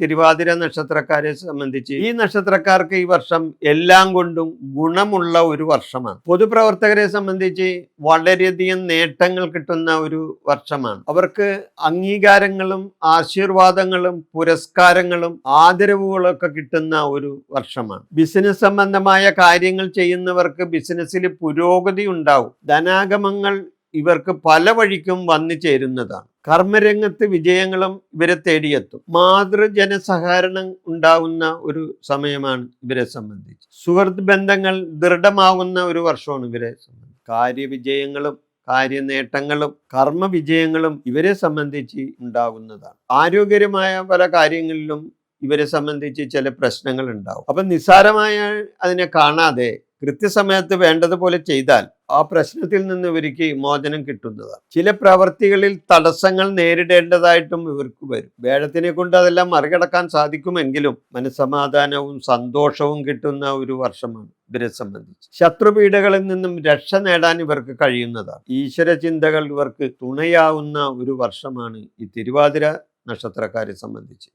തിരുവാതിര നക്ഷത്രക്കാരെ സംബന്ധിച്ച് ഈ നക്ഷത്രക്കാർക്ക് ഈ വർഷം എല്ലാം കൊണ്ടും ഗുണമുള്ള ഒരു വർഷമാണ്. പൊതുപ്രവർത്തകരെ സംബന്ധിച്ച് വളരെയധികം നേട്ടങ്ങൾ കിട്ടുന്ന ഒരു വർഷമാണ്. അവർക്ക് അംഗീകാരങ്ങളും ആശീർവാദങ്ങളും പുരസ്കാരങ്ങളും ആദരവുകളൊക്കെ കിട്ടുന്ന ഒരു വർഷമാണ്. ബിസിനസ് സംബന്ധമായ കാര്യങ്ങൾ ചെയ്യുന്നവർക്ക് ബിസിനസ്സിൽ പുരോഗതി ഉണ്ടാവും. ധനാഗമങ്ങൾ ഇവർക്ക് പല വഴിക്കും വന്നു ചേരുന്നതാണ്. കർമ്മരംഗത്ത് വിജയങ്ങളും ഇവരെ തേടിയെത്തും. മാതൃജനസഹകരണം ഉണ്ടാവുന്ന ഒരു സമയമാണ് ഇവരെ സംബന്ധിച്ച്. സുഹൃത്ത് ബന്ധങ്ങൾ ദൃഢമാകുന്ന ഒരു വർഷമാണ് ഇവരെ സംബന്ധിച്ച്. കാര്യവിജയങ്ങളും കാര്യനേട്ടങ്ങളും കർമ്മവിജയങ്ങളും ഇവരെ സംബന്ധിച്ച് ഉണ്ടാകുന്നതാണ് ആരോഗ്യകരമായ പല കാര്യങ്ങളിലും ഇവരെ സംബന്ധിച്ച് ചില പ്രശ്നങ്ങൾ ഉണ്ടാവും. അപ്പം നിസ്സാരമായ അതിനെ കാണാതെ കൃത്യസമയത്ത് വേണ്ടതുപോലെ ചെയ്താൽ ആ പ്രശ്നത്തിൽ നിന്ന് ഇവർക്ക് മോചനം കിട്ടുന്നതാണ്. ചില പ്രവർത്തികളിൽ തടസ്സങ്ങൾ നേരിടേണ്ടതായിട്ടും ഇവർക്ക് വരും. വേഴത്തിനെ കൊണ്ട് അതെല്ലാം മറികടക്കാൻ സാധിക്കുമെങ്കിലും മനസ്സമാധാനവും സന്തോഷവും കിട്ടുന്ന ഒരു വർഷമാണ് ഇവരെ സംബന്ധിച്ച്. ശത്രുപീഠകളിൽ നിന്നും രക്ഷ നേടാൻ ഇവർക്ക് കഴിയുന്നതാണ്. ഈശ്വര ചിന്തകൾ ഇവർക്ക് തുണയാവുന്ന ഒരു വർഷമാണ് ഈ തിരുവാതിര നക്ഷത്രക്കാരെ സംബന്ധിച്ച്.